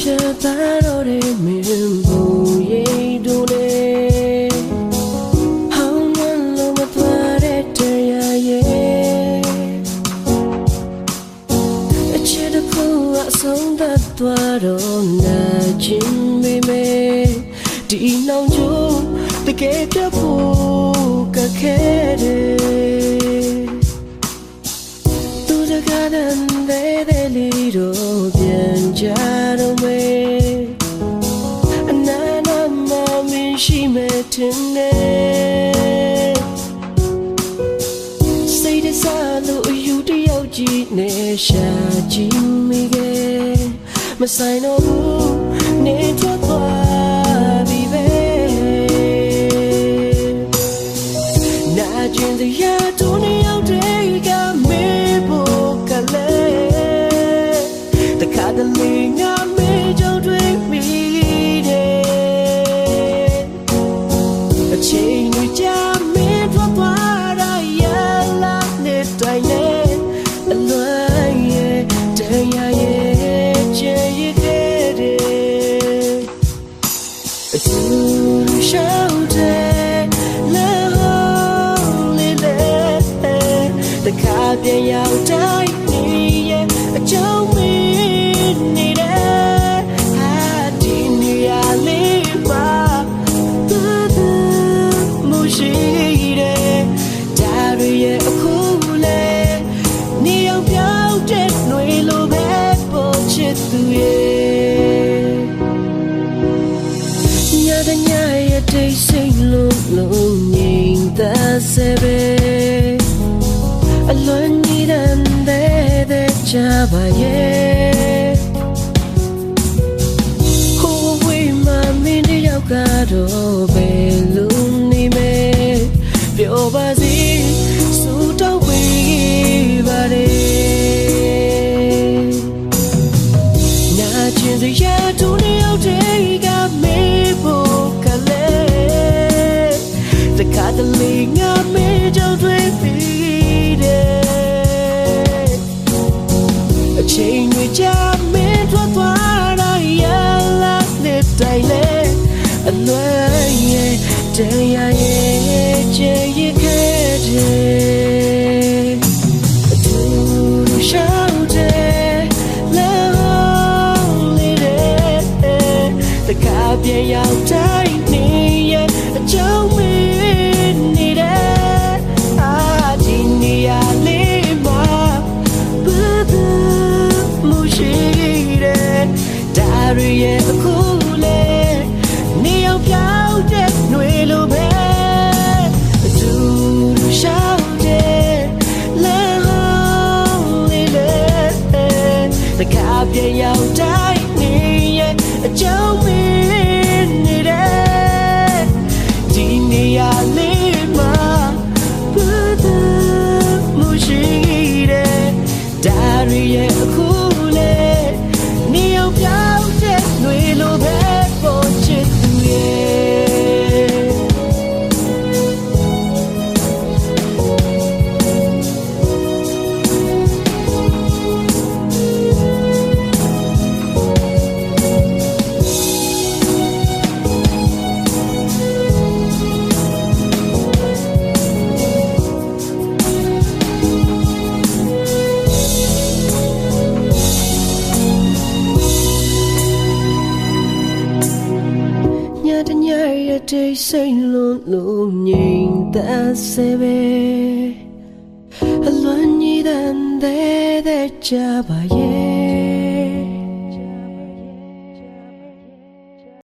Chetaro de mimbo ye dole How man lo ma pare teria ye A chetapu a song that twaro na jin me me Di nong jo te ke tapu ka kere Tu da gadan de လီတော့ပြန်ကြတော့မေအနာနာမမင်းရှိမဲ့တင်နေစိတ်တစားလို့အယူတယောက်ကြီးနဲ့ရှာကြည့်မိခဲ့မဆိုင်တော့ဘူးနေထွက်သွားပြီပဲနာကျင်တရားတို့ ပြန်ရောက်တိုင်းနေရဲ့အကြောင်းမင်းနေတယ်ဟာဒီနေရာလေးပါသူသူမရှိတယ်ဒါရရဲ့အခုလေနေအောင်ပြောင်းတဲ့ຫນွေလိုပဲပေါ်ချစ်သူရဲ့ညတညရဲ့တိတ်ဆိတ်လုံးလုံးငြိမ်သက်စေပဲ အလွန်ကြီးတဲ့တဲ့ချပါရဲ့ဟိုဝေးမှမင်းတယောက်ကတော့ဘယ်လိုနေမဲပြောပါစီစူတော့ဝေးပါ ဒါရရဲ့အခုလေနေရောက်ပြောင်းတဲ့ຫນွေလိုပဲအတူတူရှောက်တယ် lonely တခါပြန်ရောက်တိုင်းနေရဲ့အကြောင်းမင်းနေတယ်ဒီနေရာလေးမှာဘယ်သူမရှိတယ်ဒါရရဲ့အခု တိတ်ဆိတ်လုံးလုံးငြိမ်သက်စေပဲအလွန်ကြီးတဲ့တဲ့ကြပါရဲ့